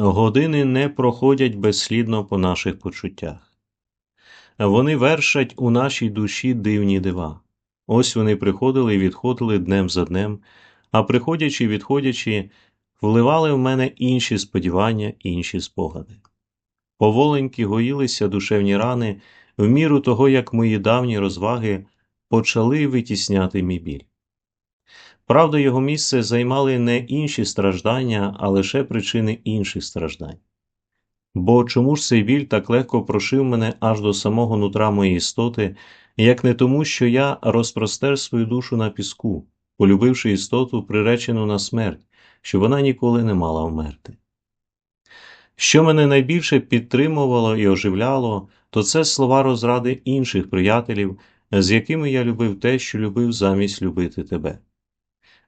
Години не проходять безслідно по наших почуттях. Вони вершать у нашій душі дивні дива. Ось вони приходили і відходили днем за днем, а приходячи і відходячи, вливали в мене інші сподівання, інші спогади. Поволеньки гоїлися душевні рани в міру того, як мої давні розваги почали витісняти мій біль. Правда, його місце займали не інші страждання, а лише причини інших страждань. Бо чому ж цей біль так легко прошив мене аж до самого нутра моєї істоти, як не тому, що я розпростер свою душу на піску, полюбивши істоту, приречену на смерть, що вона ніколи не мала вмерти. Що мене найбільше підтримувало і оживляло, то це слова розради інших приятелів, з якими я любив те, що любив замість любити тебе.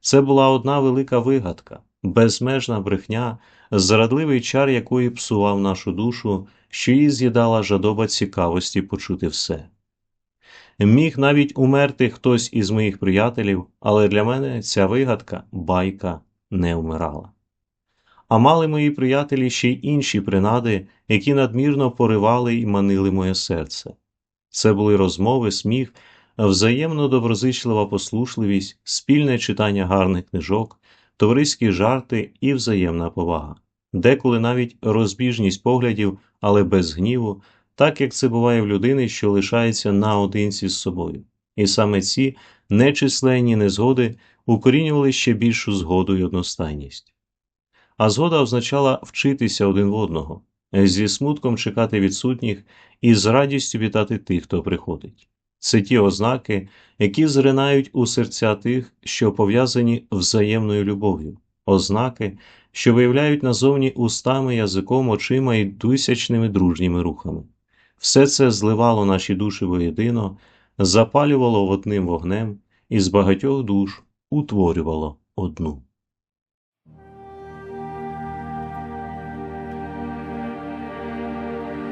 Це була одна велика вигадка, безмежна брехня, зрадливий чар якої псував нашу душу, що її з'їдала жадоба цікавості почути все. Міг навіть умерти хтось із моїх приятелів, але для мене ця вигадка, байка, не вмирала. А мали мої приятелі ще й інші принади, які надмірно поривали і манили моє серце. Це були розмови, сміх, взаємно доброзичлива послушливість, спільне читання гарних книжок, товариські жарти і взаємна повага, деколи навіть розбіжність поглядів, але без гніву, так як це буває в людини, що лишається наодинці з собою. І саме ці нечисленні незгоди укорінювали ще більшу згоду й одностайність. А згода означала вчитися один в одного, зі смутком чекати відсутніх і з радістю вітати тих, хто приходить. Це ті ознаки, які зринають у серця тих, що пов'язані взаємною любов'ю, ознаки, що виявляють назовні устами, язиком, очима і тисячними дружніми рухами. Все це зливало наші душі воєдино, запалювало одним вогнем і з багатьох душ утворювало одну.